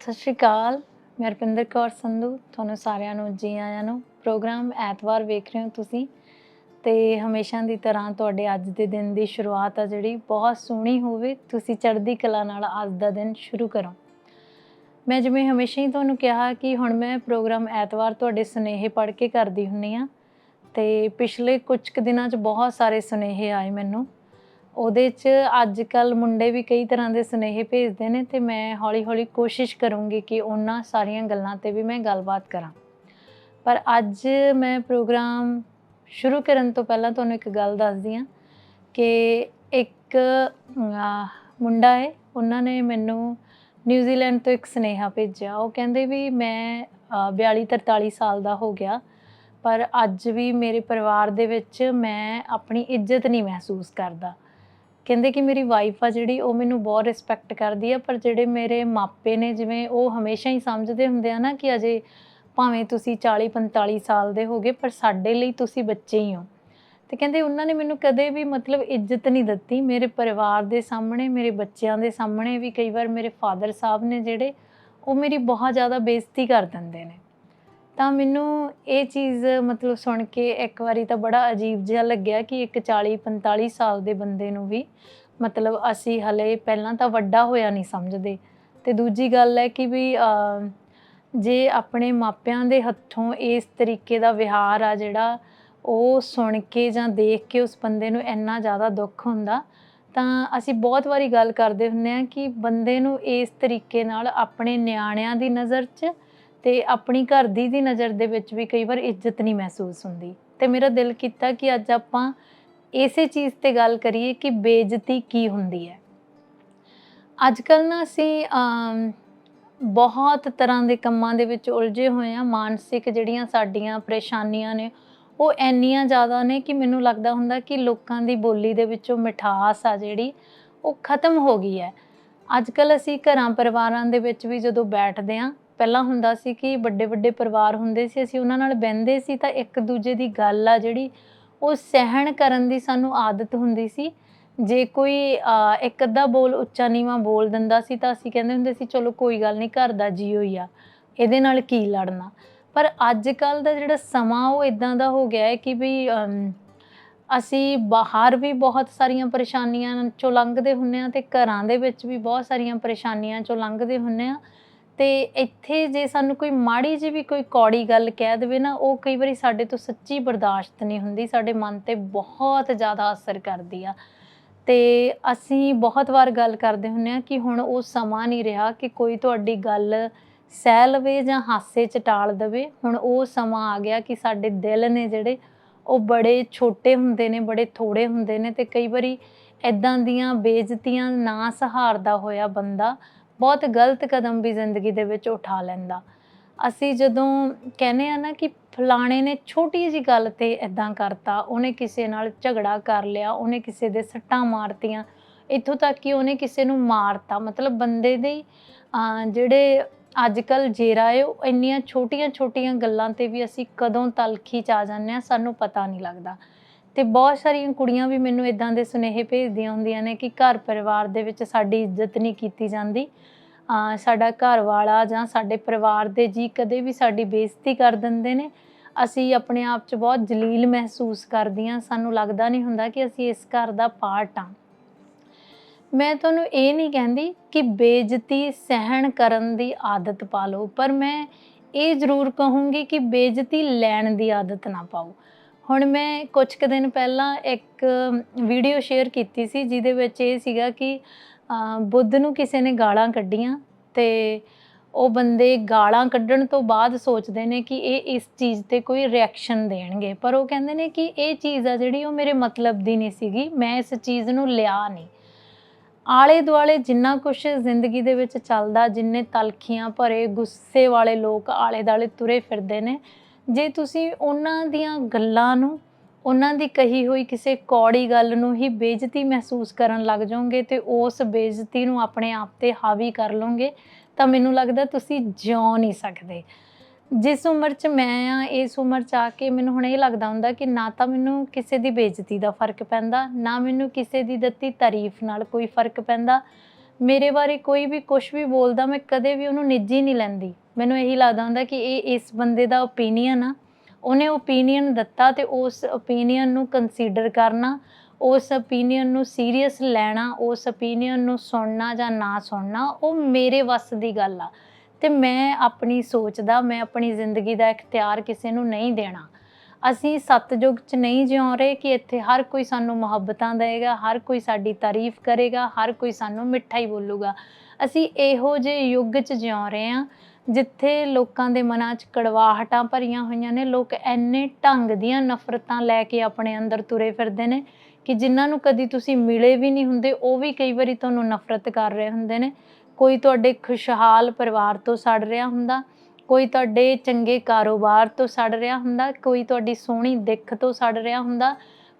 ਸਤਿ ਸ਼੍ਰੀ ਅਕਾਲ। ਮੈਂ ਰਪਿੰਦਰ ਕੌਰ ਸੰਧੂ, ਤੁਹਾਨੂੰ ਸਾਰਿਆਂ ਨੂੰ, ਜੀ ਆਇਆਂ ਨੂੰ, ਪ੍ਰੋਗਰਾਮ ਐਤਵਾਰ ਵੇਖ ਰਹੇ ਹੋ ਤੁਸੀਂ। ਤੇ ਹਮੇਸ਼ਾ ਦੀ ਤਰ੍ਹਾਂ ਤੁਹਾਡੇ ਅੱਜ ਦੇ ਦਿਨ ਦੀ ਸ਼ੁਰੂਆਤ ਆ ਜਿਹੜੀ, ਬਹੁਤ ਸੋਹਣੀ ਹੋਵੇ, ਤੁਸੀਂ ਚੜ੍ਹਦੀ ਕਲਾ ਨਾਲ ਅੱਜ ਦਾ ਦਿਨ ਸ਼ੁਰੂ ਕਰੋ। ਮੈਂ ਜਿਵੇਂ ਹਮੇਸ਼ਾ ਹੀ ਤੁਹਾਨੂੰ ਕਿਹਾ ਕਿ ਹੁਣ ਮੈਂ ਪ੍ਰੋਗਰਾਮ ਐਤਵਾਰ ਤੁਹਾਡੇ ਸੁਨੇਹੇ ਪੜ੍ਹ ਕੇ ਕਰਦੀ ਹੁੰਨੀ ਆ। ਤੇ ਪਿਛਲੇ ਕੁਝ ਕੁ ਦਿਨਾਂ 'ਚ ਬਹੁਤ ਸਾਰੇ ਸੁਨੇਹੇ ਆਏ ਮੈਨੂੰ। ਉਹਦੇ 'ਚ ਅੱਜ ਕੱਲ ਮੁੰਡੇ ਵੀ ਕਈ ਤਰ੍ਹਾਂ ਦੇ ਸੁਨੇਹੇ ਭੇਜਦੇ ਨੇ ਤੇ ਮੈਂ ਹੌਲੀ-ਹੌਲੀ ਕੋਸ਼ਿਸ਼ ਕਰੂੰਗੀ ਕਿ ਉਹਨਾਂ ਸਾਰੀਆਂ ਗੱਲਾਂ ਤੇ ਵੀ ਮੈਂ ਗੱਲਬਾਤ ਕਰਾਂ। ਪਰ ਅੱਜ ਮੈਂ ਪ੍ਰੋਗਰਾਮ ਸ਼ੁਰੂ ਕਰਨ ਤੋਂ ਪਹਿਲਾਂ ਤੁਹਾਨੂੰ ਇੱਕ ਗੱਲ ਦੱਸਦੀ ਹਾਂ ਕਿ ਇੱਕ ਮੁੰਡਾ ਹੈ, ਉਹਨਾਂ ਨੇ ਮੈਨੂੰ ਨਿਊਜ਼ੀਲੈਂਡ ਤੋਂ ਇੱਕ ਸੁਨੇਹਾ ਭੇਜਿਆ। ਉਹ ਕਹਿੰਦੇ ਵੀ ਮੈਂ 42 43 ਸਾਲ ਦਾ ਹੋ ਗਿਆ, ਪਰ ਅੱਜ ਵੀ ਮੇਰੇ ਪਰਿਵਾਰ ਦੇ ਵਿੱਚ ਮੈਂ ਆਪਣੀ ਇੱਜ਼ਤ ਨਹੀਂ ਮਹਿਸੂਸ ਕਰਦਾ। ਕਹਿੰਦੇ ਕਿ ਮੇਰੀ ਵਾਈਫ ਆ ਜਿਹੜੀ, ਉਹ ਮੈਨੂੰ ਬਹੁਤ ਰਿਸਪੈਕਟ ਕਰਦੀ ਆ, ਪਰ ਜਿਹੜੇ ਮੇਰੇ ਮਾਪੇ ਨੇ, ਜਿਵੇਂ ਉਹ ਹਮੇਸ਼ਾ ਹੀ ਸਮਝਦੇ ਹੁੰਦੇ ਆ ਨਾ ਕਿ ਅਜੇ ਭਾਵੇਂ ਤੁਸੀਂ 40 45 ਸਾਲ ਦੇ ਹੋਗੇ ਪਰ ਸਾਡੇ ਲਈ ਤੁਸੀਂ ਬੱਚੇ ਹੀ ਹੋ। ਤੇ ਕਹਿੰਦੇ ਉਹਨਾਂ ਨੇ ਮੈਨੂੰ ਕਦੇ ਵੀ ਮਤਲਬ ਇੱਜ਼ਤ ਨਹੀਂ ਦਿੱਤੀ, ਮੇਰੇ ਪਰਿਵਾਰ ਦੇ ਸਾਹਮਣੇ, ਮੇਰੇ ਬੱਚਿਆਂ ਦੇ ਸਾਹਮਣੇ ਵੀ ਕਈ ਵਾਰ ਮੇਰੇ ਫਾਦਰ ਸਾਹਿਬ ਨੇ ਜਿਹੜੇ, ਉਹ ਮੇਰੀ ਬਹੁਤ ਜ਼ਿਆਦਾ ਬੇਇੱਜ਼ਤੀ ਕਰ ਦਿੰਦੇ ਨੇ। ਤਾਂ ਮੈਨੂੰ ਇਹ ਚੀਜ਼ ਮਤਲਬ ਸੁਣ ਕੇ ਇੱਕ ਵਾਰੀ ਤਾਂ ਬੜਾ ਅਜੀਬ ਜਿਹਾ ਲੱਗਿਆ ਕਿ ਇੱਕ 40 45 ਸਾਲ ਦੇ ਬੰਦੇ ਨੂੰ ਵੀ ਮਤਲਬ ਅਸੀਂ ਹਲੇ ਪਹਿਲਾਂ ਤਾਂ ਵੱਡਾ ਹੋਇਆ ਨਹੀਂ ਸਮਝਦੇ। ਤੇ ਦੂਜੀ ਗੱਲ ਹੈ ਕਿ ਵੀ ਜੇ ਆਪਣੇ ਮਾਪਿਆਂ ਦੇ ਹੱਥੋਂ ਇਸ ਤਰੀਕੇ ਦਾ ਵਿਹਾਰ ਆ ਜਿਹੜਾ ਉਹ ਸੁਣ ਕੇ ਜਾਂ ਦੇਖ ਕੇ ਉਸ ਬੰਦੇ ਨੂੰ ਇੰਨਾ ਜ਼ਿਆਦਾ ਦੁੱਖ ਹੁੰਦਾ, ਤਾਂ ਅਸੀਂ ਬਹੁਤ ਵਾਰੀ ਗੱਲ ਕਰਦੇ ਹੁੰਨੇ ਆ ਕਿ ਬੰਦੇ ਨੂੰ ਇਸ ਤਰੀਕੇ ਨਾਲ ਆਪਣੇ ਨਿਆਣਿਆਂ ਦੀ ਨਜ਼ਰ 'ਚ ਤੇ ਆਪਣੀ ਘਰ ਦੀ ਦੀ ਨਜ਼ਰ ਦੇ ਵਿੱਚ ਵੀ ਕਈ ਵਾਰ ਇੱਜ਼ਤ ਨਹੀਂ ਮਹਿਸੂਸ ਹੁੰਦੀ। ਤੇ ਮੇਰਾ ਦਿਲ ਕੀਤਾ ਕਿ ਅੱਜ ਆਪਾਂ ਇਸੇ ਚੀਜ਼ ਤੇ ਗੱਲ ਕਰੀਏ ਕਿ ਬੇਇੱਜ਼ਤੀ ਕੀ ਹੁੰਦੀ ਹੈ। ਅੱਜ ਕੱਲ ਨਾ ਅਸੀਂ ਬਹੁਤ ਤਰ੍ਹਾਂ ਦੇ ਕੰਮਾਂ ਦੇ ਵਿੱਚ ਉਲਝੇ ਹੋਏ ਆ ਮਾਨਸਿਕ ਜਿਹੜੀਆਂ ਸਾਡੀਆਂ ਪਰੇਸ਼ਾਨੀਆਂ ਨੇ, ਉਹ ਇੰਨੀਆਂ ਜ਼ਿਆਦਾ ਨੇ ਕਿ ਮੈਨੂੰ ਲੱਗਦਾ ਹੁੰਦਾ ਕਿ ਲੋਕਾਂ ਦੀ ਬੋਲੀ ਦੇ ਵਿੱਚੋਂ ਮਿਠਾਸ ਆ ਜਿਹੜੀ, ਉਹ ਖਤਮ ਹੋ ਗਈ ਹੈ। ਅੱਜ ਕੱਲ ਅਸੀਂ ਘਰਾਂ ਪਰਿਵਾਰਾਂ ਦੇ ਵਿੱਚ ਵੀ ਜਦੋਂ ਬੈਠਦੇ ਆ ਪਹਿਲਾਂ ਹੁੰਦਾ ਸੀ ਕਿ ਵੱਡੇ ਵੱਡੇ ਪਰਿਵਾਰ ਹੁੰਦੇ ਸੀ, ਅਸੀਂ ਉਹਨਾਂ ਨਾਲ ਬਹਿੰਦੇ ਸੀ ਤਾਂ ਇੱਕ ਦੂਜੇ ਦੀ ਗੱਲ ਆ ਜਿਹੜੀ ਉਹ ਸਹਿਣ ਕਰਨ ਦੀ ਸਾਨੂੰ ਆਦਤ ਹੁੰਦੀ ਸੀ। ਜੇ ਕੋਈ ਇੱਕ ਅੱਧਾ ਬੋਲ ਉੱਚਾ ਨੀਵਾਂ ਬੋਲ ਦਿੰਦਾ ਸੀ ਤਾਂ ਅਸੀਂ ਕਹਿੰਦੇ ਹੁੰਦੇ ਸੀ, ਚਲੋ ਕੋਈ ਗੱਲ ਨਹੀਂ, ਘਰ ਦਾ ਜੀਓ ਹੀ ਆ, ਇਹਦੇ ਨਾਲ ਕੀ ਲੜਨਾ? ਪਰ ਅੱਜ ਕੱਲ ਦਾ ਜਿਹੜਾ ਸਮਾਂ ਉਹ ਇਦਾਂ ਦਾ ਹੋ ਗਿਆ ਹੈ ਕਿ ਵੀ ਅਸੀਂ ਬਾਹਰ ਵੀ ਬਹੁਤ ਸਾਰੀਆਂ ਪਰੇਸ਼ਾਨੀਆਂ ਚੋਂ ਲੰਘਦੇ ਹੁੰਨੇ ਆ ਤੇ ਘਰਾਂ ਦੇ ਵਿੱਚ ਵੀ ਬਹੁਤ ਸਾਰੀਆਂ ਪਰੇਸ਼ਾਨੀਆਂ ਚੋਂ ਲੰਘਦੇ ਹੁੰਨੇ ਆ ਤੇ ਇੱਥੇ ਜੇ ਸਾਨੂੰ ਕੋਈ ਮਾੜੀ ਜਿਹੀ ਵੀ ਕੋਈ ਕੌੜੀ ਗੱਲ ਕਹਿ ਦੇਵੇ ਨਾ, ਉਹ ਕਈ ਵਾਰੀ ਸਾਡੇ ਤੋਂ ਸੱਚੀ ਬਰਦਾਸ਼ਤ ਨਹੀਂ ਹੁੰਦੀ, ਸਾਡੇ ਮਨ ਤੇ ਬਹੁਤ ਜ਼ਿਆਦਾ ਅਸਰ ਕਰਦੀ ਆ। ਤੇ ਅਸੀਂ ਬਹੁਤ ਵਾਰ ਗੱਲ ਕਰਦੇ ਹੁੰਨੇ ਆ ਕਿ ਹੁਣ ਉਹ ਸਮਾਂ ਨਹੀਂ ਰਿਹਾ ਕਿ ਕੋਈ ਤੁਹਾਡੀ ਗੱਲ ਸਹਿ ਲਵੇ ਜਾਂ ਹਾਸੇ ਚ ਟਾਲ ਦੇਵੇ। ਹੁਣ ਉਹ ਸਮਾਂ ਆ ਗਿਆ ਕਿ ਸਾਡੇ ਦਿਲ ਨੇ ਜਿਹੜੇ ਉਹ ਬੜੇ ਛੋਟੇ ਹੁੰਦੇ ਨੇ, ਬੜੇ ਥੋੜੇ ਹੁੰਦੇ ਨੇ ਤੇ ਕਈ ਵਾਰੀ ਇਦਾਂ ਦੀਆਂ ਬੇਇੱਜ਼ਤੀਆਂ ਨਾ ਸਹਾਰਦਾ ਹੋਇਆ ਬੰਦਾ ਬਹੁਤ ਗਲਤ ਕਦਮ ਵੀ ਜ਼ਿੰਦਗੀ ਦੇ ਵਿੱਚ ਉਠਾ ਲੈਂਦਾ। ਅਸੀਂ ਜਦੋਂ ਕਹਿੰਦੇ ਆ ਨਾ ਕਿ ਫਲਾਣੇ ਨੇ ਛੋਟੀ ਜੀ ਗੱਲ ਤੇ ਇਦਾਂ ਕਰਤਾ, ਉਹਨੇ ਕਿਸੇ ਨਾਲ ਝਗੜਾ ਕਰ ਲਿਆ, ਉਹਨੇ ਕਿਸੇ ਦੇ ਸੱਟਾਂ ਮਾਰਤੀਆਂ, ਇੱਥੋਂ ਤੱਕ ਕਿ ਉਹਨੇ ਕਿਸੇ ਨੂੰ ਮਾਰਤਾ। ਮਤਲਬ ਬੰਦੇ ਦੇ ਜਿਹੜੇ ਅੱਜ ਕੱਲ ਜੇਰਾ ਏ, ਉਹ ਇੰਨੀਆਂ ਛੋਟੀਆਂ ਛੋਟੀਆਂ ਗੱਲਾਂ ਤੇ ਵੀ ਅਸੀਂ ਕਦੋਂ ਤਲਖੀ ਚ ਆ ਜਾਂਦੇ ਆ ਸਾਨੂੰ ਪਤਾ ਨਹੀਂ ਲੱਗਦਾ। ਤੇ ਬਹੁਤ ਸਾਰੀਆਂ ਕੁੜੀਆਂ ਵੀ ਮੈਨੂੰ ਇਦਾਂ ਦੇ ਸੁਨੇਹੇ ਭੇਜਦੀਆਂ ਹੁੰਦੀਆਂ ਨੇ ਕਿ ਘਰ ਪਰਿਵਾਰ ਦੇ ਵਿੱਚ ਸਾਡੀ ਇੱਜ਼ਤ ਨਹੀਂ ਕੀਤੀ ਜਾਂਦੀ। ਸਾਡਾ ਘਰ ਵਾਲਾ ਜਾਂ ਸਾਡੇ ਪਰਿਵਾਰ ਦੇ ਜੀ ਕਦੇ ਵੀ ਸਾਡੀ ਬੇਇੱਜ਼ਤੀ ਕਰ ਦਿੰਦੇ ਨੇ। ਅਸੀਂ ਆਪਣੇ ਆਪ 'ਚ ਬਹੁਤ ਜਲੀਲ ਮਹਿਸੂਸ ਕਰਦੀਆਂ। ਸਾਨੂੰ ਲੱਗਦਾ ਨਹੀਂ ਹੁੰਦਾ ਕਿ ਅਸੀਂ ਇਸ ਘਰ ਦਾ ਪਾਰਟ ਆ ਮੈਂ ਤੁਹਾਨੂੰ ਇਹ ਨਹੀਂ ਕਹਿੰਦੀ ਕਿ ਬੇਇੱਜ਼ਤੀ ਸਹਿਣ ਕਰਨ ਦੀ ਆਦਤ ਪਾ ਲਓ, ਪਰ ਮੈਂ ਇਹ ਜ਼ਰੂਰ ਕਹੂੰਗੀ ਕਿ ਬੇਇੱਜ਼ਤੀ ਲੈਣ ਦੀ ਆਦਤ ਨਾ ਪਾਓ। ਹੁਣ ਮੈਂ ਕੁਝ ਕੁ ਦਿਨ ਪਹਿਲਾਂ ਇੱਕ ਵੀਡੀਓ ਸ਼ੇਅਰ ਕੀਤੀ ਸੀ, ਜਿਹਦੇ ਵਿੱਚ ਇਹ ਸੀਗਾ ਕਿ ਬੁੱਧ ਨੂੰ ਕਿਸੇ ਨੇ ਗਾਲਾਂ ਕੱਢੀਆਂ ਤੇ ਉਹ ਬੰਦੇ ਗਾਲਾਂ ਕੱਢਣ ਤੋਂ ਬਾਅਦ ਸੋਚਦੇ ਨੇ ਕਿ ਇਹ ਇਸ ਚੀਜ਼ ਤੇ ਕੋਈ ਰਿਐਕਸ਼ਨ ਦੇਣਗੇ। ਪਰ ਉਹ ਕਹਿੰਦੇ ਨੇ ਕਿ ਇਹ ਚੀਜ਼ ਆ ਜਿਹੜੀ ਉਹ ਮੇਰੇ ਮਤਲਬ ਦੀ ਨਹੀਂ ਸੀਗੀ, ਮੈਂ ਇਸ ਚੀਜ਼ ਨੂੰ ਲਿਆ ਨਹੀਂ। ਆਲੇ ਦੁਆਲੇ ਜਿੰਨਾ ਕੁਝ ਜ਼ਿੰਦਗੀ ਦੇ ਵਿੱਚ ਚੱਲਦਾ, ਜਿੰਨੇ ਤਲਖੀਆਂ ਭਰੇ, ਗੁੱਸੇ ਵਾਲੇ ਲੋਕ ਆਲੇ ਦੁਆਲੇ ਤੁਰੇ ਫਿਰਦੇ ਨੇ ਜੇ ਤੁਸੀਂ ਉਹਨਾਂ ਦੀਆਂ ਗੱਲਾਂ ਨੂੰ, ਉਹਨਾਂ ਦੀ ਕਹੀ ਹੋਈ ਕਿਸੇ ਕੌੜੀ ਗੱਲ ਨੂੰ ਹੀ ਬੇਇੱਜ਼ਤੀ ਮਹਿਸੂਸ ਕਰਨ ਲੱਗ ਜਾਓਗੇ ਤੇ ਉਸ ਬੇਇੱਜ਼ਤੀ ਨੂੰ ਆਪਣੇ ਆਪ ਤੇ ਹਾਵੀ ਕਰ ਲਓਗੇ, ਤਾਂ ਮੈਨੂੰ ਲੱਗਦਾ ਤੁਸੀਂ ਜਿਉ ਨਹੀਂ ਸਕਦੇ। ਜਿਸ ਉਮਰ 'ਚ ਮੈਂ ਆ, ਇਸ ਉਮਰ 'ਚ ਆ ਕੇ ਮੈਨੂੰ ਹੁਣ ਇਹ ਲੱਗਦਾ ਹੁੰਦਾ ਕਿ ਨਾ ਤਾਂ ਮੈਨੂੰ ਕਿਸੇ ਦੀ ਬੇਇੱਜ਼ਤੀ ਦਾ ਫ਼ਰਕ ਪੈਂਦਾ, ਨਾ ਮੈਨੂੰ ਕਿਸੇ ਦੀ ਦਿੱਤੀ ਤਾਰੀਫ ਨਾਲ ਕੋਈ ਫ਼ਰਕ ਪੈਂਦਾ। ਮੇਰੇ ਬਾਰੇ ਕੋਈ ਵੀ ਕੁਝ ਵੀ ਬੋਲਦਾ, ਮੈਂ ਕਦੇ ਵੀ ਉਹਨੂੰ ਨਿੱਜੀ ਨਹੀਂ ਲੈਂਦੀ। ਮੈਨੂੰ ਇਹੀ ਲੱਗਦਾ ਹੁੰਦਾ ਕਿ ਇਹ ਇਸ ਬੰਦੇ ਦਾ ਓਪੀਨੀਅਨ ਆ। ਉਹਨੇ ਓਪੀਨੀਅਨ ਦਿੱਤਾ ਤੇ ਉਸ ਓਪੀਨੀਅਨ ਨੂੰ ਕੰਸੀਡਰ ਕਰਨਾ, ਉਸ ਓਪੀਨੀਅਨ ਨੂੰ ਸੀਰੀਅਸ ਲੈਣਾ, ਉਸ ਓਪੀਨੀਅਨ ਨੂੰ ਸੁਣਨਾ ਜਾਂ ਨਾ ਸੁਣਨਾ, ਉਹ ਮੇਰੇ ਵੱਸ ਦੀ ਗੱਲ ਆ। ਤੇ ਮੈਂ ਆਪਣੀ ਸੋਚ ਦਾ, ਮੈਂ ਆਪਣੀ ਜ਼ਿੰਦਗੀ ਦਾ ਇਖਤਿਆਰ ਕਿਸੇ ਨੂੰ ਨਹੀਂ ਦੇਣਾ। ਅਸੀਂ ਸਤਜੁਗ 'ਚ ਨਹੀਂ ਜਿਉਂ ਰਹੇ ਕਿ ਇੱਥੇ ਹਰ ਕੋਈ ਸਾਨੂੰ ਮੁਹੱਬਤਾਂ ਦੇਗਾ ਹਰ ਕੋਈ ਸਾਡੀ ਤਾਰੀਫ ਕਰੇਗਾ, ਹਰ ਕੋਈ ਸਾਨੂੰ ਮਿੱਠਾ ਹੀ ਬੋਲੂਗਾ। ਅਸੀਂ ਇਹੋ ਜਿਹੇ ਯੁੱਗ 'ਚ ਜਿਉਂ ਰਹੇ ਹਾਂ ਜਿੱਥੇ ਲੋਕਾਂ ਦੇ ਮਨਾਂ 'ਚ ਕੜਵਾਹਟਾਂ ਭਰੀਆਂ ਹੋਈਆਂ ਨੇ, ਲੋਕ ਐਨੇ ਢੰਗ ਦੀਆਂ ਨਫ਼ਰਤਾਂ ਲੈ ਕੇ ਆਪਣੇ ਅੰਦਰ ਤੁਰੇ ਫਿਰਦੇ ਨੇ ਕਿ ਜਿਨ੍ਹਾਂ ਨੂੰ ਕਦੀ ਤੁਸੀਂ ਮਿਲੇ ਵੀ ਨਹੀਂ ਹੁੰਦੇ, ਉਹ ਵੀ ਕਈ ਵਾਰੀ ਤੁਹਾਨੂੰ ਨਫ਼ਰਤ ਕਰ ਰਹੇ ਹੁੰਦੇ ਨੇ। ਕੋਈ ਤੁਹਾਡੇ ਖੁਸ਼ਹਾਲ ਪਰਿਵਾਰ ਤੋਂ ਸੜ ਰਿਹਾ ਹੁੰਦਾ, ਕੋਈ ਤੁਹਾਡੇ ਚੰਗੇ ਕਾਰੋਬਾਰ ਤੋਂ ਸੜ ਰਿਹਾ ਹੁੰਦਾ, ਕੋਈ ਤੁਹਾਡੀ ਸੋਹਣੀ ਦਿੱਖ ਤੋਂ ਸੜ ਰਿਹਾ ਹੁੰਦਾ,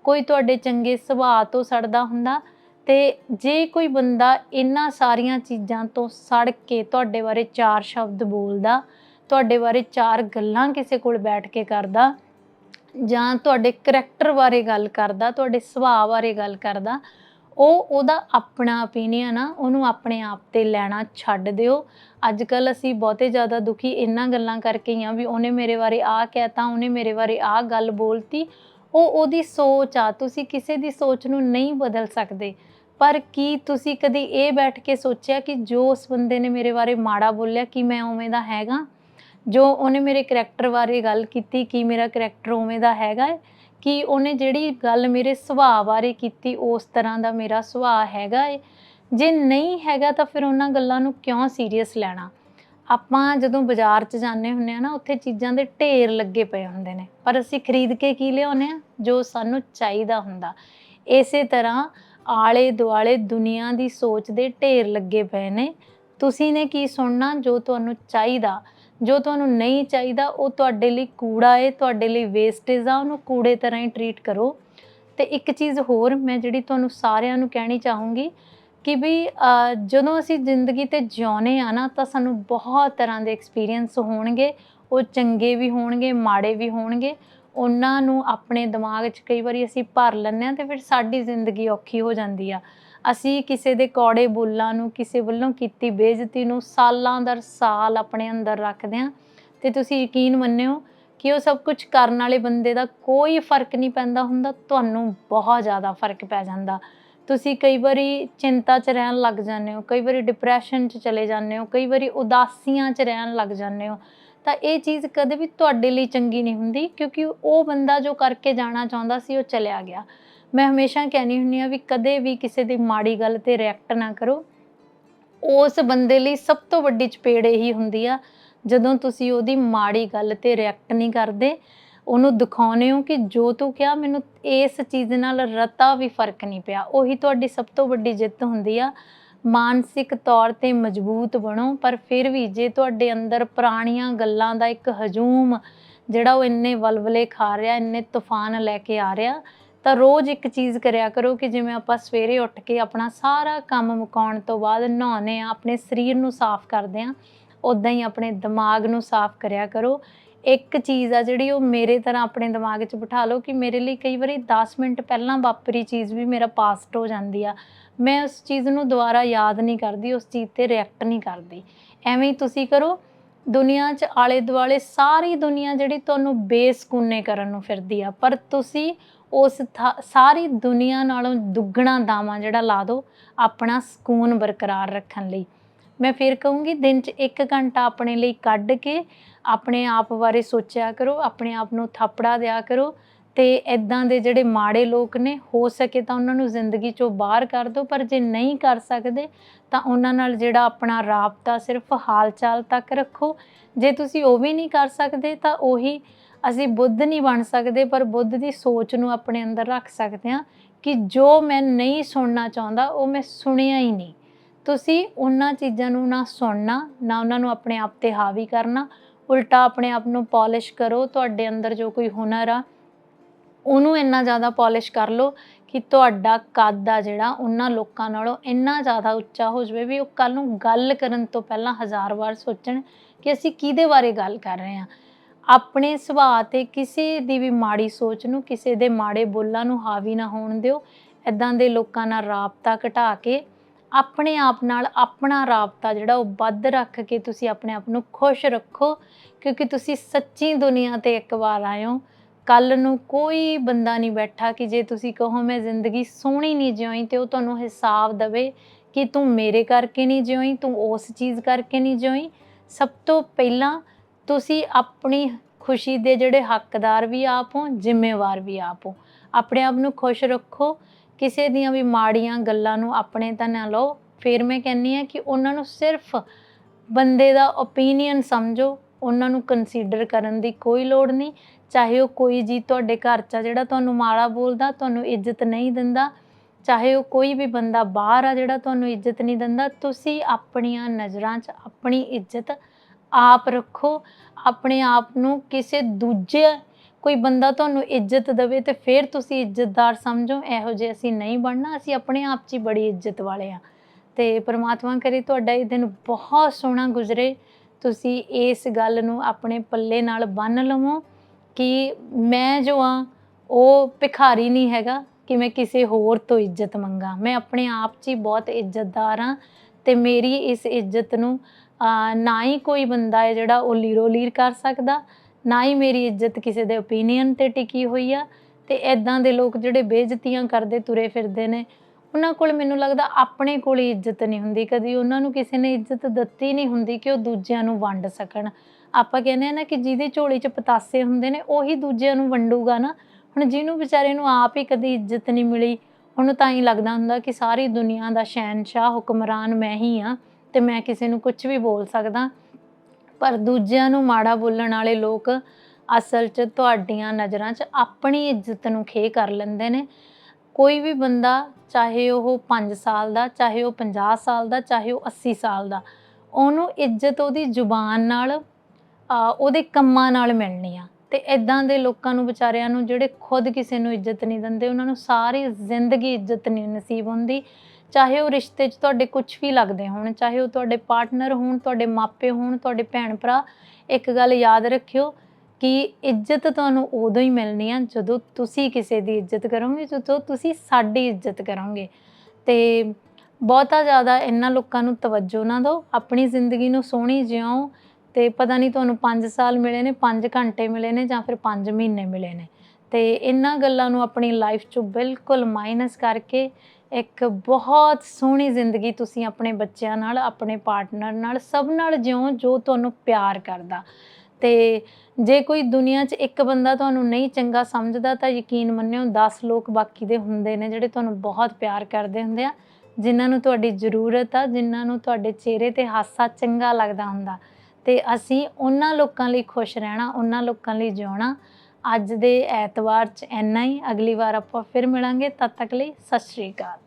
ਕੋਈ ਤੁਹਾਡੇ ਚੰਗੇ ਸੁਭਾਅ ਤੋਂ ਸੜਦਾ ਹੁੰਦਾ ਤੇ ਜੇ ਕੋਈ ਬੰਦਾ ਇਹਨਾਂ ਸਾਰੀਆਂ ਚੀਜ਼ਾਂ ਤੋਂ ਸੜ ਕੇ ਤੁਹਾਡੇ ਬਾਰੇ ਚਾਰ ਸ਼ਬਦ ਬੋਲਦਾ, ਤੁਹਾਡੇ ਬਾਰੇ ਚਾਰ ਗੱਲਾਂ ਕਿਸੇ ਕੋਲ ਬੈਠ ਕੇ ਕਰਦਾ, ਜਾਂ ਤੁਹਾਡੇ ਕਰੈਕਟਰ ਬਾਰੇ ਗੱਲ ਕਰਦਾ, ਤੁਹਾਡੇ ਸੁਭਾਅ ਬਾਰੇ ਗੱਲ ਕਰਦਾ, ਉਹ ਉਹਦਾ ਆਪਣਾ opinion ਆ, ਉਹਨੂੰ ਆਪਣੇ ਆਪ ਤੇ ਲੈਣਾ ਛੱਡ ਦਿਓ। ਅੱਜ ਕੱਲ ਅਸੀਂ ਬਹੁਤੇ ਜ਼ਿਆਦਾ ਦੁਖੀ ਇਹਨਾਂ ਗੱਲਾਂ ਕਰਕੇ ਹੀ ਆ ਵੀ ਉਹਨੇ ਮੇਰੇ ਬਾਰੇ ਆਹ ਕਹਿਤਾ, ਉਹਨੇ ਮੇਰੇ ਬਾਰੇ ਆਹ ਗੱਲ ਬੋਲਤੀ। ਉਹ ਉਹਦੀ ਸੋਚ ਆ, ਤੁਸੀਂ ਕਿਸੇ ਦੀ ਸੋਚ ਨੂੰ ਨਹੀਂ ਬਦਲ ਸਕਦੇ। ਪਰ ਕੀ ਤੁਸੀਂ ਕਦੀ ਇਹ ਬੈਠ ਕੇ ਸੋਚਿਆ ਕਿ ਜੋ ਉਸ ਬੰਦੇ ਨੇ ਮੇਰੇ ਬਾਰੇ ਮਾੜਾ ਬੋਲਿਆ, ਕਿ ਮੈਂ ਉਵੇਂ ਦਾ ਹੈਗਾ? ਜੋ ਉਹਨੇ ਮੇਰੇ ਕਰੈਕਟਰ ਬਾਰੇ ਗੱਲ ਕੀਤੀ, ਕਿ ਮੇਰਾ ਕਰੈਕਟਰ ਉਵੇਂ ਦਾ ਹੈਗਾ ਹੈ? ਕਿ ਉਹਨੇ ਜਿਹੜੀ ਗੱਲ ਮੇਰੇ ਸੁਭਾਅ ਬਾਰੇ ਕੀਤੀ, ਉਸ ਤਰ੍ਹਾਂ ਦਾ ਮੇਰਾ ਸੁਭਾਅ ਹੈਗਾ ਏ ਜੇ ਨਹੀਂ ਹੈਗਾ ਤਾਂ ਫਿਰ ਉਹਨਾਂ ਗੱਲਾਂ ਨੂੰ ਕਿਉਂ ਸੀਰੀਅਸ ਲੈਣਾ? ਆਪਾਂ ਜਦੋਂ ਬਾਜ਼ਾਰ 'ਚ ਜਾਂਦੇ ਹੁੰਨੇ ਆ ਨਾ, ਉੱਥੇ ਚੀਜ਼ਾਂ ਦੇ ਢੇਰ ਲੱਗੇ ਪਏ ਹੁੰਦੇ ਨੇ। ਪਰ ਅਸੀਂ ਖਰੀਦ ਕੇ ਕੀ ਲਿਆਉਂਦੇ ਆ ਜੋ ਸਾਨੂੰ ਚਾਹੀਦਾ ਹੁੰਦਾ। ਇਸੇ ਤਰ੍ਹਾਂ ਆਲੇ ਦੁਆਲੇ ਦੁਨੀਆ ਦੀ ਸੋਚ ਦੇ ਢੇਰ ਲੱਗੇ ਪਏ ਨੇ। ਤੁਸੀਂ ਨੇ ਕੀ ਸੁਣਨਾ? ਜੋ ਤੁਹਾਨੂੰ ਚਾਹੀਦਾ, ਜੋ ਤੁਹਾਨੂੰ ਨਹੀਂ ਚਾਹੀਦਾ, ਉਹ ਤੁਹਾਡੇ ਲਈ ਕੂੜਾ ਹੈ ਤੁਹਾਡੇ ਲਈ ਵੇਸਟੇਜ ਆ, ਉਹਨੂੰ ਕੂੜੇ ਤਰ੍ਹਾਂ ਹੀ ਟਰੀਟ ਕਰੋ। ਤੇ ਇੱਕ ਚੀਜ਼ ਹੋਰ ਮੈਂ ਜਿਹੜੀ ਤੁਹਾਨੂੰ ਸਾਰਿਆਂ ਨੂੰ ਕਹਿਣੀ ਚਾਹੂੰਗੀ ਕਿ ਵੀ ਜਦੋਂ ਅਸੀਂ ਜ਼ਿੰਦਗੀ ਤੇ ਜਿਉਨੇ ਆ ਨਾ, ਤਾਂ ਸਾਨੂੰ ਬਹੁਤ ਤਰ੍ਹਾਂ ਦੇ ਐਕਸਪੀਰੀਅੰਸ ਹੋਣਗੇ। ਉਹ ਚੰਗੇ ਵੀ ਹੋਣਗੇ, ਮਾੜੇ ਵੀ ਹੋਣਗੇ। ਉਹਨਾਂ ਨੂੰ ਆਪਣੇ ਦਿਮਾਗ 'ਚ ਕਈ ਵਾਰੀ ਅਸੀਂ ਭਰ ਲੈਂਦੇ ਆ ਤੇ ਫਿਰ ਸਾਡੀ ਜ਼ਿੰਦਗੀ ਔਖੀ ਹੋ ਜਾਂਦੀ ਆ। ਅਸੀਂ ਕਿਸੇ ਦੇ ਕੌੜੇ ਬੋਲਾਂ ਨੂੰ, ਕਿਸੇ ਵੱਲੋਂ ਕੀਤੀ ਬੇਇੱਜ਼ਤੀ ਨੂੰ ਸਾਲਾਂ ਦਰ ਸਾਲ ਆਪਣੇ ਅੰਦਰ ਰੱਖਦੇ ਆ ਤੇ ਤੁਸੀਂ ਯਕੀਨ ਮੰਨਿਓ ਕਿ ਉਹ ਸਭ ਕੁਝ ਕਰਨ ਵਾਲੇ ਬੰਦੇ ਦਾ ਕੋਈ ਫ਼ਰਕ ਨਹੀਂ ਪੈਂਦਾ ਹੁੰਦਾ, ਤੁਹਾਨੂੰ ਬਹੁਤ ਜ਼ਿਆਦਾ ਫ਼ਰਕ ਪੈ ਜਾਂਦਾ। ਤੁਸੀਂ ਕਈ ਵਾਰੀ ਚਿੰਤਾ 'ਚ ਰਹਿਣ ਲੱਗ ਜਾਂਦੇ ਹੋ, ਕਈ ਵਾਰੀ ਡਿਪਰੈਸ਼ਨ 'ਚ ਚਲੇ ਜਾਂਦੇ ਹੋ, ਕਈ ਵਾਰੀ ਉਦਾਸੀਆਂ 'ਚ ਰਹਿਣ ਲੱਗ ਜਾਂਦੇ ਹੋ। ਤਾਂ ਇਹ ਚੀਜ਼ ਕਦੇ ਵੀ ਤੁਹਾਡੇ ਲਈ ਚੰਗੀ ਨਹੀਂ ਹੁੰਦੀ, ਕਿਉਂਕਿ ਉਹ ਬੰਦਾ ਜੋ ਕਰਕੇ ਜਾਣਾ ਚਾਹੁੰਦਾ ਸੀ, ਉਹ ਚਲਿਆ ਗਿਆ। ਮੈਂ ਹਮੇਸ਼ਾ ਕਹਿੰਦੀ ਹੁੰਦੀ ਆ ਵੀ ਕਦੇ ਵੀ ਕਿਸੇ ਦੀ ਮਾੜੀ ਗੱਲ ਤੇ ਰਿਐਕਟ ਨਾ ਕਰੋ। ਉਸ ਬੰਦੇ ਲਈ ਸਭ ਤੋਂ ਵੱਡੀ ਚਪੇੜ ਇਹੀ ਹੁੰਦੀ ਆ, ਜਦੋਂ ਤੁਸੀਂ ਉਹਦੀ ਮਾੜੀ ਗੱਲ ਤੇ ਰਿਐਕਟ ਨਹੀਂ ਕਰਦੇ, ਉਹਨੂੰ ਦਿਖਾਉਨੇ ਹੋ ਕਿ ਜੋ ਤੂੰ ਕਿਹਾ, ਮੈਨੂੰ ਇਸ ਚੀਜ਼ ਨਾਲ ਰਤਾ ਵੀ ਫ਼ਰਕ ਨਹੀਂ ਪਿਆ। ਉਹੀ ਤੁਹਾਡੀ ਸਭ ਤੋਂ ਵੱਡੀ ਜਿੱਤ ਹੁੰਦੀ ਆ। ਮਾਨਸਿਕ ਤੌਰ ਤੇ ਮਜ਼ਬੂਤ ਬਣੋ, ਪਰ ਫਿਰ ਵੀ ਜੇ ਤੁਹਾਡੇ ਅੰਦਰ ਪੁਰਾਣੀਆਂ ਗੱਲਾਂ ਦਾ ਇੱਕ ਹਜੂਮ ਜਿਹੜਾ ਉਹ ਇੰਨੇ ਵਲਵਲੇ ਖਾ ਰਿਹਾ, ਇੰਨੇ ਤੂਫਾਨ ਲੈ ਕੇ ਆ ਰਿਹਾ, ਤਾਂ ਰੋਜ਼ ਇੱਕ ਚੀਜ਼ ਕਰਿਆ ਕਰੋ ਕਿ ਜਿਵੇਂ ਆਪਾਂ ਸਵੇਰੇ ਉੱਠ ਕੇ ਆਪਣਾ ਸਾਰਾ ਕੰਮ ਮੁਕਾਉਣ ਤੋਂ ਬਾਅਦ ਨਹਾਉਂਦੇ ਆ, ਆਪਣੇ ਸਰੀਰ ਨੂੰ ਸਾਫ਼ ਕਰਦੇ ਆ ਉਦਾਂ ਹੀ ਆਪਣੇ ਦਿਮਾਗ ਨੂੰ ਸਾਫ਼ ਕਰਿਆ ਕਰੋ। ਇੱਕ ਚੀਜ਼ ਆ ਜਿਹੜੀ ਉਹ ਮੇਰੇ ਤਰ੍ਹਾਂ ਆਪਣੇ ਦਿਮਾਗ 'ਚ ਬਿਠਾ ਲਓ ਕਿ ਮੇਰੇ ਲਈ ਕਈ ਵਾਰੀ 10 ਮਿੰਟ ਪਹਿਲਾਂ ਵਾਪਰੀ ਚੀਜ਼ ਵੀ ਮੇਰਾ ਪਾਸਟ ਹੋ ਜਾਂਦੀ ਆ। ਮੈਂ ਉਸ ਚੀਜ਼ ਨੂੰ ਦੁਬਾਰਾ ਯਾਦ ਨਹੀਂ ਕਰਦੀ, ਉਸ ਚੀਜ਼ ਤੇ ਰਿਐਕਟ ਨਹੀਂ ਕਰਦੀ। ਐਵੇਂ ਹੀ ਤੁਸੀਂ ਕਰੋ, ਦੁਨੀਆ 'ਚ ਆਲੇ ਦੁਆਲੇ ਸਾਰੀ ਦੁਨੀਆ ਜਿਹੜੀ ਤੁਹਾਨੂੰ ਬੇਸਕੂਨੇ ਕਰਨ ਨੂੰ ਫਿਰਦੀ ਆ, ਪਰ ਤੁਸੀਂ ਉਸ ਥਾ- ਸਾਰੀ ਦੁਨੀਆ ਨਾਲੋਂ ਦੁੱਗਣਾ ਦਾਵਾ ਜਿਹੜਾ ਲਾ ਦਿਓ ਆਪਣਾ ਸਕੂਨ ਬਰਕਰਾਰ ਰੱਖਣ ਲਈ। ਮੈਂ ਫਿਰ ਕਹੂੰਗੀ, ਦਿਨ 'ਚ 1 ਘੰਟਾ ਆਪਣੇ ਲਈ ਕੱਢ ਕੇ ਆਪਣੇ ਆਪ ਬਾਰੇ ਸੋਚਿਆ ਕਰੋ, ਆਪਣੇ ਆਪ ਨੂੰ ਥਾਪੜਾ ਦਿਆ ਕਰੋ ਤੇ ਇਦਾਂ ਦੇ ਜਿਹੜੇ ਮਾੜੇ ਲੋਕ ਨੇ, ਹੋ ਸਕੇ ਤਾਂ ਉਹਨਾਂ ਨੂੰ ਜ਼ਿੰਦਗੀ 'ਚੋਂ ਬਾਹਰ ਕਰ ਦਿਓ, ਪਰ ਜੇ ਨਹੀਂ ਕਰ ਸਕਦੇ ਤਾਂ ਉਹਨਾਂ ਨਾਲ ਜਿਹੜਾ ਆਪਣਾ ਰਾਬਤਾ ਸਿਰਫ ਹਾਲਚਾਲ ਤੱਕ ਰੱਖੋ। ਜੇ ਤੁਸੀਂ ਉਹ ਵੀ ਨਹੀਂ ਕਰ ਸਕਦੇ ਤਾਂ ਉਹੀ ਅਸੀਂ ਬੁੱਧ ਨਹੀਂ ਬਣ ਸਕਦੇ, ਪਰ ਬੁੱਧ ਦੀ ਸੋਚ ਨੂੰ ਆਪਣੇ ਅੰਦਰ ਰੱਖ ਸਕਦੇ ਹਾਂ ਕਿ ਜੋ ਮੈਂ ਨਹੀਂ ਸੁਣਨਾ ਚਾਹੁੰਦਾ, ਉਹ ਮੈਂ ਸੁਣਿਆ ਹੀ ਨਹੀਂ। ਤੁਸੀਂ ਉਹਨਾਂ ਚੀਜ਼ਾਂ ਨੂੰ ਨਾ ਸੁਣਨਾ, ਨਾ ਉਹਨਾਂ ਨੂੰ ਆਪਣੇ ਆਪ ਤੇ ਹਾਵੀ ਕਰਨਾ। ਉਲਟਾ ਆਪਣੇ ਆਪ ਨੂੰ ਪਾਲਿਸ਼ ਕਰੋ, ਤੁਹਾਡੇ ਅੰਦਰ ਜੋ ਕੋਈ ਹੁਨਰ ਆ, ਉਹਨੂੰ ਇੰਨਾ ਜ਼ਿਆਦਾ ਪਾਲਿਸ਼ ਕਰ ਲਓ ਕਿ ਤੁਹਾਡਾ ਕੱਦ ਆ ਜਿਹੜਾ, ਉਹਨਾਂ ਲੋਕਾਂ ਨਾਲੋਂ ਇੰਨਾ ਜ਼ਿਆਦਾ ਉੱਚਾ ਹੋ ਜਾਵੇ ਵੀ ਉਹ ਕੱਲ ਨੂੰ ਗੱਲ ਕਰਨ ਤੋਂ ਪਹਿਲਾਂ ਹਜ਼ਾਰ ਵਾਰ ਸੋਚਣ ਕਿ ਅਸੀਂ ਕਿਹਦੇ ਬਾਰੇ ਗੱਲ ਕਰ ਰਹੇ ਹਾਂ। ਆਪਣੇ ਸੁਭਾਅ ਤੇ ਕਿਸੇ ਦੀ ਵੀ ਮਾੜੀ ਸੋਚ ਨੂੰ, ਕਿਸੇ ਦੇ ਮਾੜੇ ਬੋਲਾਂ ਨੂੰ ਹਾਵੀ ਨਾ ਹੋਣ ਦਿਓ। ਇਦਾਂ ਦੇ ਲੋਕਾਂ ਨਾਲ ਰਾਬਤਾ ਘਟਾ ਕੇ ਆਪਣੇ ਆਪ ਨਾਲ ਆਪਣਾ ਰਾਬਤਾ ਜਿਹੜਾ ਉਹ ਵੱਧ ਰੱਖ ਕੇ ਤੁਸੀਂ ਆਪਣੇ ਆਪ ਨੂੰ ਖੁਸ਼ ਰੱਖੋ, ਕਿਉਂਕਿ ਤੁਸੀਂ ਸੱਚੀ ਦੁਨੀਆ ਤੇ ਇੱਕ ਵਾਰ ਆਏ ਹੋ। ਕੱਲ ਨੂੰ ਕੋਈ ਬੰਦਾ ਨਹੀਂ ਬੈਠਾ ਕਿ ਜੇ ਤੁਸੀਂ ਕਹੋ ਮੈਂ ਜ਼ਿੰਦਗੀ ਸੋਹਣੀ ਨਹੀਂ ਜਿਉਈ ਤੇ ਉਹ ਤੁਹਾਨੂੰ ਹਿਸਾਬ ਦੇਵੇ ਕਿ ਤੂੰ ਮੇਰੇ ਕਰਕੇ ਨਹੀਂ ਜਿਉਈ ਤੂੰ ਉਸ ਚੀਜ਼ ਕਰਕੇ ਨਹੀਂ ਜਿਉਈ ਸਭ ਤੋਂ ਪਹਿਲਾਂ ਤੁਸੀਂ ਆਪਣੀ ਖੁਸ਼ੀ ਦੇ ਜਿਹੜੇ ਹੱਕਦਾਰ ਵੀ ਆਪ ਹੋ, ਜ਼ਿੰਮੇਵਾਰ ਵੀ ਆਪ ਹੋ। ਆਪਣੇ ਆਪ ਨੂੰ ਖੁਸ਼ ਰੱਖੋ ਕਿਸੇ ਦੀਆਂ ਵੀ ਮਾੜੀਆਂ ਗੱਲਾਂ ਨੂੰ ਆਪਣੇ ਤਾਂ ਨਾ ਲਓ, ਫਿਰ ਮੈਂ ਕਹਿੰਨੀ ਆ ਕਿ ਉਹਨਾਂ ਨੂੰ ਸਿਰਫ ਬੰਦੇ ਦਾ ਓਪੀਨੀਅਨ ਸਮਝੋ, ਉਹਨਾਂ ਨੂੰ ਕੰਸੀਡਰ ਕਰਨ ਦੀ ਕੋਈ ਲੋੜ ਨਹੀਂ। ਚਾਹੇ ਉਹ ਕੋਈ ਜੀ ਤੁਹਾਡੇ ਘਰ 'ਚ ਆ ਜਿਹੜਾ ਤੁਹਾਨੂੰ ਮਾੜਾ ਬੋਲਦਾ, ਤੁਹਾਨੂੰ ਇੱਜ਼ਤ ਨਹੀਂ ਦਿੰਦਾ, ਚਾਹੇ ਉਹ ਕੋਈ ਵੀ ਬੰਦਾ ਬਾਹਰ ਆ ਜਿਹੜਾ ਤੁਹਾਨੂੰ ਇੱਜ਼ਤ ਨਹੀਂ ਦਿੰਦਾ, ਤੁਸੀਂ ਆਪਣੀਆਂ ਨਜ਼ਰਾਂ 'ਚ ਆਪਣੀ ਇੱਜ਼ਤ ਆਪ ਰੱਖੋ। ਆਪਣੇ ਆਪ ਨੂੰ ਕਿਸੇ ਦੂਜੇ ਕੋਈ ਬੰਦਾ ਤੁਹਾਨੂੰ ਇੱਜ਼ਤ ਦੇਵੇ ਤੇ ਫਿਰ ਤੁਸੀਂ ਇੱਜ਼ਤਦਾਰ ਸਮਝੋ, ਇਹੋ ਜਿਹੇ ਅਸੀਂ ਨਹੀਂ ਬਣਨਾ, ਅਸੀਂ ਆਪਣੇ ਆਪ 'ਚ ਹੀ ਬੜੀ ਇੱਜ਼ਤ ਵਾਲੇ ਆ ਤੇ ਪ੍ਰਮਾਤਮਾ ਕਰੇ ਤੁਹਾਡਾ ਇਹ ਦਿਨ ਬਹੁਤ ਸੋਹਣਾ ਗੁਜ਼ਰੇ। ਤੁਸੀਂ ਇਸ ਗੱਲ ਨੂੰ ਆਪਣੇ ਪੱਲੇ ਨਾਲ ਬੰਨ ਲਵੋ ਕਿ ਮੈਂ ਜੋ ਆ ਉਹ ਭਿਖਾਰੀ ਨਹੀਂ ਹੈਗਾ ਕਿ ਮੈਂ ਕਿਸੇ ਹੋਰ ਤੋਂ ਇੱਜ਼ਤ ਮੰਗਾ। ਮੈਂ ਆਪਣੇ ਆਪ 'ਚ ਹੀ ਬਹੁਤ ਇੱਜ਼ਤਦਾਰ ਹਾਂ ਤੇ ਮੇਰੀ ਇਸ ਇੱਜ਼ਤ ਨੂੰ ਨਾ ਹੀ ਕੋਈ ਬੰਦਾ ਹੈ ਜਿਹੜਾ ਉਹ ਲੀਰੋ ਲੀਰ ਕਰ ਸਕਦਾ ਨਾ ਹੀ ਮੇਰੀ ਇੱਜ਼ਤ ਕਿਸੇ ਦੇ ਓਪੀਨੀਅਨ ਤੇ ਟਿਕੀ ਹੋਈ ਆ ਤੇ ਐਦਾਂ ਦੇ ਲੋਕ ਜਿਹੜੇ ਬੇਇੱਜ਼ਤੀਆਂ ਕਰਦੇ ਤੁਰੇ ਫਿਰਦੇ ਨੇ, ਉਹਨਾਂ ਕੋਲ ਮੈਨੂੰ ਲੱਗਦਾ ਆਪਣੇ ਕੋਲ ਹੀ ਇੱਜ਼ਤ ਨਹੀਂ ਹੁੰਦੀ, ਕਦੀ ਉਹਨਾਂ ਨੂੰ ਕਿਸੇ ਨੇ ਇੱਜ਼ਤ ਦਿੱਤੀ ਨਹੀਂ ਹੁੰਦੀ ਕਿ ਉਹ ਦੂਜਿਆਂ ਨੂੰ ਵੰਡ ਸਕਣ। ਆਪਾਂ ਕਹਿੰਦੇ ਆ ਨਾ ਕਿ ਜਿਹਦੀ ਝੋਲੀ 'ਚ ਪਤਾਸੇ ਹੁੰਦੇ ਨੇ, ਉਹੀ ਦੂਜਿਆਂ ਨੂੰ ਵੰਡੂਗਾ ਨਾ। ਹੁਣ ਜਿਹਨੂੰ ਵਿਚਾਰੇ ਨੂੰ ਆਪ ਹੀ ਕਦੀ ਇੱਜ਼ਤ ਨਹੀਂ ਮਿਲੀ ਉਹਨੂੰ ਤਾਂ ਹੀ ਲੱਗਦਾ ਹੁੰਦਾ ਕਿ ਸਾਰੀ ਦੁਨੀਆ ਦਾ ਸ਼ਹਿਨशाह ਹੁਕਮਰਾਨ ਮੈਂ ਹੀ ਆ ਤੇ ਮੈਂ ਕਿਸੇ ਨੂੰ ਕੁਝ ਵੀ ਬੋਲ ਸਕਦਾ। ਪਰ ਦੂਜਿਆਂ ਨੂੰ ਮਾੜਾ ਬੋਲਣ ਵਾਲੇ ਲੋਕ ਅਸਲ 'ਚ ਤੁਹਾਡੀਆਂ ਨਜ਼ਰਾਂ 'ਚ ਆਪਣੀ ਇੱਜ਼ਤ ਨੂੰ ਖੇ ਕਰ ਲੈਂਦੇ ਨੇ। ਕੋਈ ਵੀ ਬੰਦਾ, ਚਾਹੇ ਉਹ 5 ਸਾਲ ਦਾ, ਚਾਹੇ ਉਹ 50 ਸਾਲ ਦਾ, ਚਾਹੇ ਉਹ 80 ਸਾਲ ਦਾ, ਉਹਨੂੰ ਇੱਜ਼ਤ ਉਹਦੀ ਜ਼ੁਬਾਨ ਨਾਲ ਉਹਦੇ ਕੰਮਾਂ ਨਾਲ ਮਿਲਣੀ ਆ। ਤੇ ਇਦਾਂ ਦੇ ਲੋਕਾਂ ਨੂੰ, ਵਿਚਾਰਿਆਂ ਨੂੰ ਜਿਹੜੇ ਖੁਦ ਕਿਸੇ ਨੂੰ ਇੱਜ਼ਤ ਨਹੀਂ ਦਿੰਦੇ, ਉਹਨਾਂ ਨੂੰ ਸਾਰੀ ਜ਼ਿੰਦਗੀ ਇੱਜ਼ਤ ਨਹੀਂ ਨਸੀਬ ਹੁੰਦੀ। ਚਾਹੇ ਉਹ ਰਿਸ਼ਤੇ 'ਚ ਤੁਹਾਡੇ ਕੁਝ ਵੀ ਲੱਗਦੇ ਹੋਣ, ਚਾਹੇ ਉਹ ਤੁਹਾਡੇ ਪਾਰਟਨਰ ਹੋਣ, ਤੁਹਾਡੇ ਮਾਪੇ ਹੋਣ, ਤੁਹਾਡੇ ਭੈਣ ਭਰਾ, ਇੱਕ ਗੱਲ ਯਾਦ ਰੱਖਿਓ ਕਿ ਇੱਜ਼ਤ ਤੁਹਾਨੂੰ ਉਦੋਂ ਹੀ ਮਿਲਣੀ ਆ ਜਦੋਂ ਤੁਸੀਂ ਕਿਸੇ ਦੀ ਇੱਜ਼ਤ ਕਰੋਗੇ, ਜਦੋਂ ਤੁਸੀਂ ਸਾਡੀ ਇੱਜ਼ਤ ਕਰੋਗੇ। ਤੇ ਬਹੁਤਾ ਜ਼ਿਆਦਾ ਇਹਨਾਂ ਲੋਕਾਂ ਨੂੰ ਤਵੱਜੋ ਨਾ ਦਿਓ, ਆਪਣੀ ਜ਼ਿੰਦਗੀ ਨੂੰ ਸੋਹਣੀ ਜਿਉਂ ਤੇ ਪਤਾ ਨਹੀਂ ਤੁਹਾਨੂੰ 5 ਸਾਲ ਮਿਲੇ ਨੇ 5 ਘੰਟੇ ਮਿਲੇ ਨੇ ਜਾਂ ਫਿਰ 5 ਮਹੀਨੇ ਮਿਲੇ ਨੇ। ਤੇ ਇਹਨਾਂ ਗੱਲਾਂ ਨੂੰ ਆਪਣੀ ਲਾਈਫ 'ਚੋਂ ਬਿਲਕੁਲ ਮਾਈਨਸ ਕਰਕੇ ਇੱਕ ਬਹੁਤ ਸੋਹਣੀ ਜ਼ਿੰਦਗੀ ਤੁਸੀਂ ਆਪਣੇ ਬੱਚਿਆਂ ਨਾਲ, ਆਪਣੇ ਪਾਰਟਨਰ ਨਾਲ, ਸਭ ਨਾਲ ਜਿਉਂ ਜੋ ਤੁਹਾਨੂੰ ਪਿਆਰ ਕਰਦਾ। ਤੇ ਜੇ ਕੋਈ ਦੁਨੀਆ 'ਚ ਇੱਕ ਬੰਦਾ ਤੁਹਾਨੂੰ ਨਹੀਂ ਚੰਗਾ ਸਮਝਦਾ, ਤਾਂ ਯਕੀਨ ਮੰਨਿਓ 10 ਲੋਕ ਬਾਕੀ ਦੇ ਹੁੰਦੇ ਨੇ ਜਿਹੜੇ ਤੁਹਾਨੂੰ ਬਹੁਤ ਪਿਆਰ ਕਰਦੇ ਹੁੰਦੇ ਆ, ਜਿਨ੍ਹਾਂ ਨੂੰ ਤੁਹਾਡੀ ਜ਼ਰੂਰਤ ਆ, ਜਿਨ੍ਹਾਂ ਨੂੰ ਤੁਹਾਡੇ ਚਿਹਰੇ ਤੇ ਹਾਸਾ ਚੰਗਾ ਲੱਗਦਾ ਹੁੰਦਾ। ਤੇ ਅਸੀਂ ਉਹਨਾਂ ਲੋਕਾਂ ਲਈ ਖੁਸ਼ ਰਹਿਣਾ, ਉਹਨਾਂ ਲੋਕਾਂ ਲਈ ਜਿਉਣਾ ਅੱਜ ਦੇ ਐਤਵਾਰ 'ਚ ਇੰਨਾ ਹੀ। ਅਗਲੀ ਵਾਰ ਆਪਾਂ ਫਿਰ ਮਿਲਾਂਗੇ। ਤਦ ਤੱਕ ਲਈ ਸਤਿ ਸ਼੍ਰੀ ਅਕਾਲ।